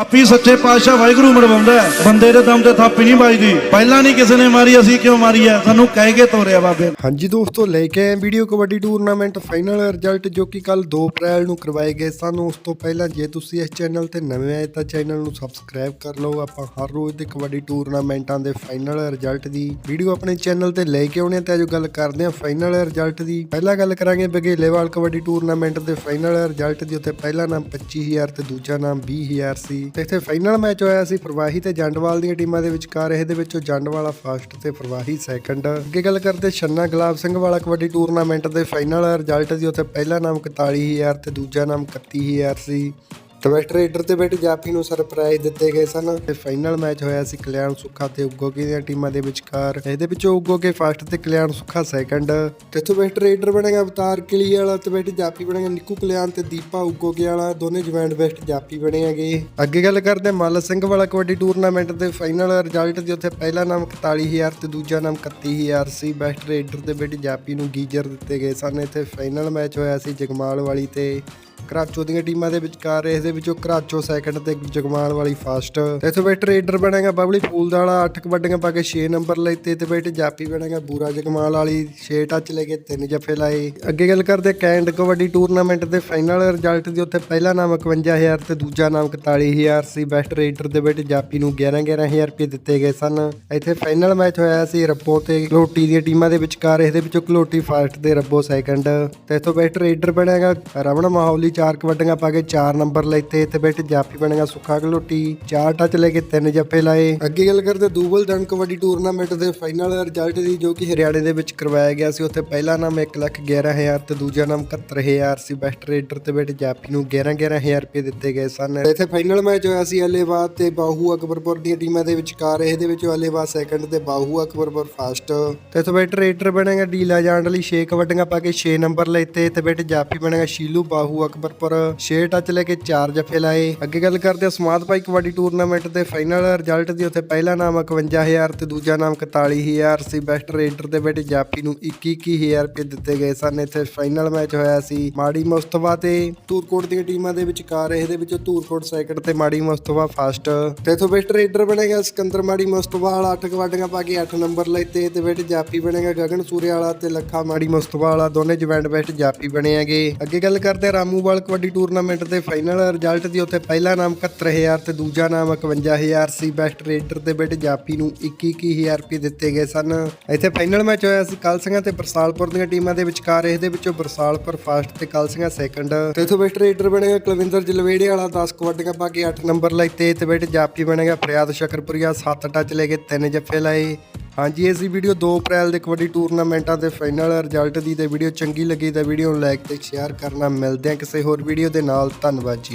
ਆਪੀ ਸੱਚੇ ਪਾਤਸ਼ਾਹ ਵਾਹਿਗੁਰੂ ਮਰਵਾਉਂਦਾ ਬੰਦੇ ਦੇ ਦਮ ਤੇ ਥਾਪੀ ਨਹੀਂ ਵੱਜਦੀ। ਪਹਿਲਾਂ ਨਹੀਂ ਕਿਸੇ ਨੇ ਮਾਰੀ, ਅਸੀਂ ਕਿਉਂ ਮਾਰੀ ਹੈ? ਸਾਨੂੰ ਕਹਿ ਕੇ ਤੋਰਿਆ ਬਾਬੇ। ਹਾਂਜੀ ਦੋਸਤੋ, ਲੈ ਕੇ ਆਏ video kabaddi tournament final result ਜੋ ਕਿ ਕੱਲ 2 ਅਪ੍ਰੈਲ ਨੂੰ ਕਰਵਾਏ ਗਏ ਸਨ। ਉਸ ਤੋਂ ਪਹਿਲਾਂ ਜੇ ਤੁਸੀਂ ਇਸ ਚੈਨਲ ਤੇ ਨਵੇਂ ਆਏ ਤਾਂ ਚੈਨਲ ਨੂੰ ਸਬਸਕ੍ਰਾਈਬ ਕਰ ਲਓ। ਆਪਾਂ ਹਰ ਰੋਜ਼ ਦੇ ਕਬੱਡੀ ਟੂਰਨਾਮੈਂਟਾਂ ਦੇ ਫਾਈਨਲ ਰਿਜ਼ਲਟ ਦੀ ਵੀਡੀਓ ਆਪਣੇ ਚੈਨਲ ਤੇ ਲੈ ਕੇ ਆਉਣੇ ਤੇ ਅੱਜ ਗੱਲ ਕਰਦੇ ਹਾਂ ਫਾਈਨਲ ਰਿਜ਼ਲਟ ਦੀ। ਪਹਿਲਾਂ ਗੱਲ ਕਰਾਂਗੇ ਬਗੇਲੇਵਾਲ ਕਬੱਡੀ ਟੂਰਨਾਮੈਂਟ ਦੇ ਫਾਈਨਲ ਰਿਜ਼ਲਟ ਦੀ। ਉੱਤੇ ਪਹਿਲਾ ਨਾਮ 25000 ਤੇ ਦੂਜਾ ਨਾਮ 20000 ਸੀ। ਤੇ ਇੱਥੇ ਫਾਈਨਲ ਮੈਚ ਹੋਇਆ ਸੀ, ਪ੍ਰਵਾਹੀ ਤੇ ਜੰਡਵਾਲ ਦੀਆਂ ਟੀਮਾਂ ਦੇ ਵਿਚਕਾਰ। ਇਹਦੇ ਵਿੱਚੋਂ ਜੰਡਵਾਲਾ ਫਸਟ ਤੇ ਪ੍ਰਵਾਹੀ ਸੈਕੰਡ ਅੱਗੇ ਗੱਲ ਕਰਦੇ ਛੰਨਾ ਗੁਲਾਬ ਸਿੰਘ ਵਾਲਾ ਕਬੱਡੀ ਟੂਰਨਾਮੈਂਟ ਦੇ ਫਾਈਨਲ ਰਿਜ਼ਲਟ ਸੀ ਉੱਥੇ ਪਹਿਲਾ ਨਾਮ 41000 ਤੇ ਦੂਜਾ ਨਾਮ 31000 ਸੀ। ਟਵਿਸਟ ਰੇਡਰ ਤੇ ਬੈਠ ਜਾਪੀ ਨੂੰ ਸਰਪ੍ਰਾਈਜ਼ ਦਿੱਤੇ ਗਏ ਸਨ। ਤੇ ਫਾਈਨਲ ਮੈਚ ਹੋਇਆ ਸੀ ਕਲਿਆਣ ਸੁੱਖਾ ਤੇ ਉਗੋਗੇ ਦੀਆਂ ਟੀਮਾਂ ਦੇ ਵਿਚਕਾਰ। ਇਹਦੇ ਵਿੱਚੋਂ ਉਗੋਗੇ ਫਸਟ ਤੇ ਕਲਿਆਣ ਸੁੱਖਾ ਸੈਕੰਡ ਤੇ ਟਵਿਸਟ ਰੇਡਰ ਬਣੇਗਾ ਅਵਤਾਰ ਕਿਲੀ ਵਾਲਾ ਤੇ ਬੈਠ ਜਾਪੀ ਬਣੇਗਾ ਨਿੱਕੂ ਕਲਿਆਣ ਤੇ ਦੀਪਾ ਉਗੋਗੇ ਵਾਲਾ। ਦੋਨੇ ਜਵੈਂਟ ਬੈਸਟ ਜਾਪੀ ਬਣੇ ਹੈਗੇ। ਅੱਗੇ ਗੱਲ ਕਰਦੇ ਮੱਲ ਸਿੰਘ ਵਾਲਾ ਕਬੱਡੀ ਟੂਰਨਾਮੈਂਟ ਦੇ ਫਾਈਨਲ ਰਿਜ਼ਲਟ ਦੀ ਉੱਥੇ ਪਹਿਲਾ ਨਾਮ 41000 ਤੇ ਦੂਜਾ ਨਾਮ 31000 ਸੀ। ਬੈਸਟ ਰੇਡਰ ਤੇ ਬੈਠ ਜਾਪੀ ਨੂੰ ਗੀਜਰ ਦਿੱਤੇ ਗਏ ਸਨ। ਇੱਥੇ ਫਾਈਨਲ ਮੈਚ ਹੋਇਆ ਸੀ ਜਗਮਾਲ ਵਾਲੀ ਤੇ। ਕਰਾਚੋ ਦੀਆਂ ਟੀਮਾਂ ਦੇ ਵਿਚਕਾਰ ਇਸ ਦੇ ਵਿੱਚੋਂ ਕਰਾਚੋ ਸੈਕੰਡ ਤੇ ਜਗਮਾਲ ਵਾਲੀ ਫਸਟ ਤੇ ਇੱਥੇ ਰੇਡਰ ਬਣੇਗਾ ਬਬਲੀ, ਫੂਲ ਦਾ ਵਾਲਾ 8 ਕਬੱਡੀਆਂ ਪਾ ਕੇ 6 ਨੰਬਰ ਲੈਤੇ ਤੇ ਬੈਠ ਜਾਪੀ ਬਣੇਗਾ ਬੂਰਾ ਜਗਮਾਲ ਵਾਲੀ 6 ਟੱਚ ਲੈ ਕੇ ਤਿੰਨ ਜੱਫੇ ਲਾਏ। ਅੱਗੇ ਗੱਲ ਕਰਦੇ ਕੈਂਡ ਕਬੱਡੀ ਟੂਰਨਾਮੈਂਟ ਦੇ ਫਾਈਨਲ ਰਿਜ਼ਲਟ ਦੀ, ਉੱਥੇ ਪਹਿਲਾ ਨਾਮ 51000 ਤੇ ਦੂਜਾ ਨਾਮ 41000 ਸੀ। ਬੈਸਟ ਰੇਡਰ ਦੇ ਬੈਠ ਜਾਪੀ ਨੂੰ 11 11000 ਰੁਪਏ ਦਿੱਤੇ ਗਏ ਸਨ। ਇੱਥੇ ਫਾਈਨਲ ਮੈਚ ਹੋਇਆ ਸੀ ਰੱਬੋ ਤੇ ਕਲੋਟੀ ਦੀਆਂ ਟੀਮਾਂ ਦੇ ਵਿਚਕਾਰ ਇਸ ਦੇ ਵਿੱਚੋਂ ਕਲੋਟੀ ਫਸਟ ਤੇ ਰੱਬੋ ਸੈਕੰਡ ਤੇ ਇੱਥੋਂ ਬੈਸਟ ਰੇਡਰ ਬਣੇਗਾ ਰਮਨ ਮਾਹੌਲੀ ਚਾਰ ਕਬੱਡੀਆਂ ਪਾ ਕੇ 4 ਨੰਬਰ ਲੈਤੇ ਤੇ ਬੈਠ ਜਾਪੀ ਬਣੇਗਾ ਸੁੱਖਾ ਘਲੋਟੀ, ਚਾਰ ਟੱਚ ਲੈ ਕੇ ਤਿੰਨ ਜੱਫੇ ਲਾਏ। ਅੱਗੇ ਗੱਲ ਕਰਦੇ ਦੂਬਲ ਦਨ ਕਬੱਡੀ ਟੂਰਨਾਮੈਂਟ ਦੇ ਫਾਈਨਲ ਰਿਜ਼ਲਟ ਦੀ, ਜੋ ਕਿ ਹਰਿਆਣੇ ਦੇ ਵਿੱਚ ਕਰਵਾਇਆ ਗਿਆ ਸੀ। ਉੱਥੇ ਪਹਿਲਾ ਨਾਮ 111000 ਤੇ ਦੂਜਾ ਨਾਮ 71000 ਸੀ। ਬੈਸਟ ਰੇਡਰ ਤੇ ਬੈਠ ਜਾਪੀ ਨੂੰ 11 11000 ਰੁਪਏ ਦਿੱਤੇ ਗਏ ਸਨ। ਇੱਥੇ ਫਾਈਨਲ ਮੈਚ ਹੋਇਆ ਸੀ ਅਲੇਬਾਦ ਤੇ ਬਾਹੂ ਅਕਬਰਪੁਰ ਦੀਆਂ ਟੀਮਾਂ ਦੇ ਵਿਚਕਾਰ। ਇਹਦੇ ਵਿੱਚ ਅਲੇਬਾਦ ਸੈਕੰਡ ਤੇ ਬਾਹੂ ਅਕਬਰਪੁਰ ਫਸਟ ਤੇ ਇੱਥੇ ਬੈਠ ਰੇਡਰ ਬਣੇਗਾ ਡੀਲਾ ਜਾਣ ਲਈ। 6 ਕਬੱਡੀਆਂ ਪਾ ਕੇ 6 ਨੰਬਰ ਲੈਤੇ ਤੇ ਬੈਠ ਜਾਫੀ ਬਣੇਗਾ ਸ਼ੀਲੂ, ਬਾਹੂ ਅਕਬਰ ਅਕਬਰਪੁਰ 6 ਟੱਚ ਲੈ ਕੇ 4 ਜੱਫੇ ਲਾਏ। ਅੱਗੇ ਗੱਲ ਕਰਦੇ ਹਾਂ ਸਮਾਦ ਭਾਈ ਕਬੱਡੀ ਟੂਰਨਾਮੈਂਟ ਦੇ ਫਾਈਨਲ ਰਿਜ਼ਲਟ ਦੀ। ਉੱਥੇ ਪਹਿਲਾ ਨਾਮ 51000 ਤੇ ਦੂਜਾ ਨਾਮ 41000 ਸੀ। ਬੈਸਟ ਰੇਡਰ ਦੇ ਬੈਠ ਜਾਫੀ ਨੂੰ 21000 ਰੁਪਏ ਦਿੱਤੇ ਗਏ ਸਨ। ਇੱਥੇ ਫਾਈਨਲ ਮੈਚ ਹੋਇਆ ਸੀ ਮਾੜੀ ਮੁਸਤਫਾ ਤੇ ਧੂਰਕੋਟ ਦੀਆਂ ਟੀਮਾਂ ਦੇ ਵਿਚਕਾਰ। ਇਹਦੇ ਵਿੱਚੋਂ ਧੂਰਕੋਟ ਸੈਕਿੰਡ ਤੇ ਮਾੜੀ ਮੁਸਤਫਾ ਫਸਟ ਤੇ ਇਥੋਂ ਬੈਸਟ ਰੇਡਰ ਬਣੇਗਾ ਸਿਕੰਦਰ ਮਾੜੀ ਮੁਸਤਫਾ ਵਾਲਾ। 8 ਕਬੱਡੀਆਂ ਪਾ ਕੇ 8 ਨੰਬਰ ਲੈਤੇ ਤੇ ਬੈਠ ਜਾਫੀ ਬਣੇਗਾ ਗਗਨ ਸੂਰਿਆ ਵਾਲਾ ਤੇ ਲੱਖਾ ਮਾੜੀ ਮੁਸਤਫਾ ਵਾਲਾ। ਦੋਨੇ ਜਵੈਂਟ ਬੈਸਟ ਜਾਫੀ ਬਣੇ ਹੈਗੇ। ਅੱਗੇ ਗੱਲ ਕਰਦੇ ਹਾਂ ਰਾਮੂਵਾਲ ਕਬੱਡੀ ਟੂਰਨਾਮੈਂਟ ਦੇ ਫਾਈਨਲ ਰਿਜ਼ਲਟ ਦੀ ਉੱਥੇ ਪਹਿਲਾ ਨਾਮ 71000 ਤੇ ਦੂਜਾ ਨਾਮ 51000 ਸੀ। ਬੈਸਟ ਰੇਡਰ ਤੇ ਬੈਠ ਜਾਫੀ ਨੂੰ 21000 ਰੁਪਏ ਦਿੱਤੇ ਗਏ ਸਨ। ਇੱਥੇ ਫਾਈਨਲ ਮੈਚ ਹੋਇਆ ਸੀ ਕਲਸਿੰਘਾ ਤੇ ਬਰਸਾਲਪੁਰ ਦੀਆਂ ਟੀਮਾਂ ਦੇ ਵਿਚਕਾਰ। ਇਸ ਦੇ ਵਿੱਚੋਂ ਬਰਸਾਲਪੁਰ ਫਸਟ ਤੇ ਕਲਸਿੰਘਾ ਸੈਕੰਡ ਤੇ ਇਥੋਂ ਬੈਸਟ ਰੇਡਰ ਬਣੇਗਾ ਕੁਲਵਿੰਦਰ ਜਲਵੇੜੇ ਵਾਲਾ 10 ਕਬੱਡੀਆਂ ਪਾ ਕੇ 8 ਨੰਬਰ ਲੈਤੇ ਤੇ ਬੈਠ ਜਾਫੀ ਬਣੇਗਾ ਫਰਿਆਦ ਸ਼ਕਰਪੁਰੀਆ 7 ਟੱਚ ਲੈ ਕੇ 3 ਜੱਫੇ ਲਾਏ। ਹਾਂਜੀ ਇਹ ਸੀ ਵੀਡੀਓ 2 ਅਪ੍ਰੈਲ ਦੇ ਕਬੱਡੀ ਟੂਰਨਾਮੈਂਟਾਂ ਦੇ ਫਾਈਨਲ ਰਿਜ਼ਲਟ ਦੀ ਤੇ ਵੀਡੀਓ ਚੰਗੀ ਲੱਗੀ ਤਾਂ ਵੀਡੀਓ ਨੂੰ ਲਾਈਕ ਤੇ ਸ਼ੇਅਰ ਕਰਨਾ। ਮਿਲਦੇ ਆ ਕਿਸੇ ਹੋਰ ਵੀਡੀਓ ਦੇ ਨਾਲ। ਧੰਨਵਾਦ ਜੀ।